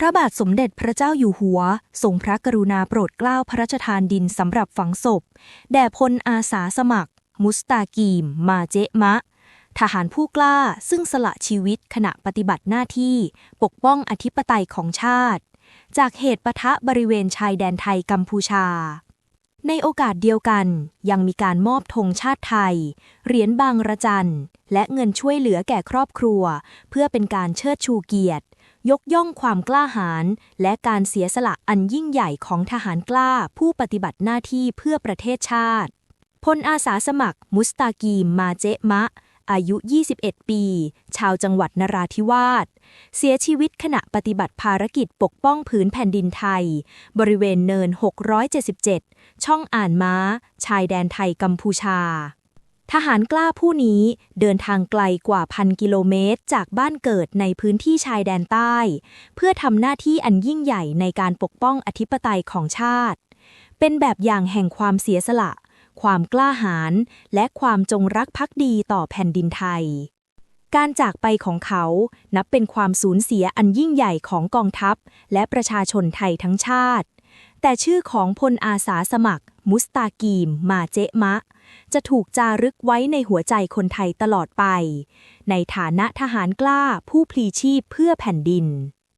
พระบาทสมเด็จพระเจ้าอยู่หัวทรงพระกรุณาโปรดเกล้าพระราชทานดินสำหรับฝังศพ แด่พลอาสาสมัคร มุสตากีม มาเจมะ ทหารผู้กล้าซึ่งสละชีวิตขณะปฏิบัติหน้าที่ ปกป้องอธิปไตยของชาติ จากเหตุปะทะบริเวณชายแดนไทยกัมพูชา ในโอกาสเดียวกัน ยังมีการมอบธงชาติไทย เหรียญบางระจันและเงินช่วยเหลือแก่ครอบครัว เพื่อเป็นการเชิดชูเกียรติ ยกย่องความกล้าหาญและการเสียสละอันยิ่งใหญ่ของทหารกล้าผู้ปฏิบัติหน้าที่เพื่อประเทศชาติพลอาสาสมัคร มุสตากีมมาเจมะ อายุ 21 ปี ชาวจังหวัดนราธิวาส เสียชีวิตขณะปฏิบัติภารกิจปกป้องผืนแผ่นดินไทย บริเวณเนิน 677 ช่องอ่านม้า ชายแดนไทยกัมพูชา ทหารกล้าผู้นี้เดินทางไกลกว่าพันกิโลเมตรจากบ้านเกิดในพื้นที่ชายแดนใต้ เพื่อทำหน้าที่อันยิ่งใหญ่ในการปกป้องอธิปไตยของชาติ เป็นแบบอย่างแห่งความเสียสละ ความกล้าหาญและความจงรักภักดีต่อแผ่นดินไทย การจากไปของเขานับเป็นความสูญเสียอันยิ่งใหญ่ของกองทัพ และประชาชนไทยทั้งชาติ แต่ชื่อของพลอาสาสมัคร มุสตากีม มาเจมะ จะถูกจารึกไว้ในหัวใจคนไทยตลอดไป ในฐานะทหารกล้าผู้พลีชีพเพื่อแผ่นดิน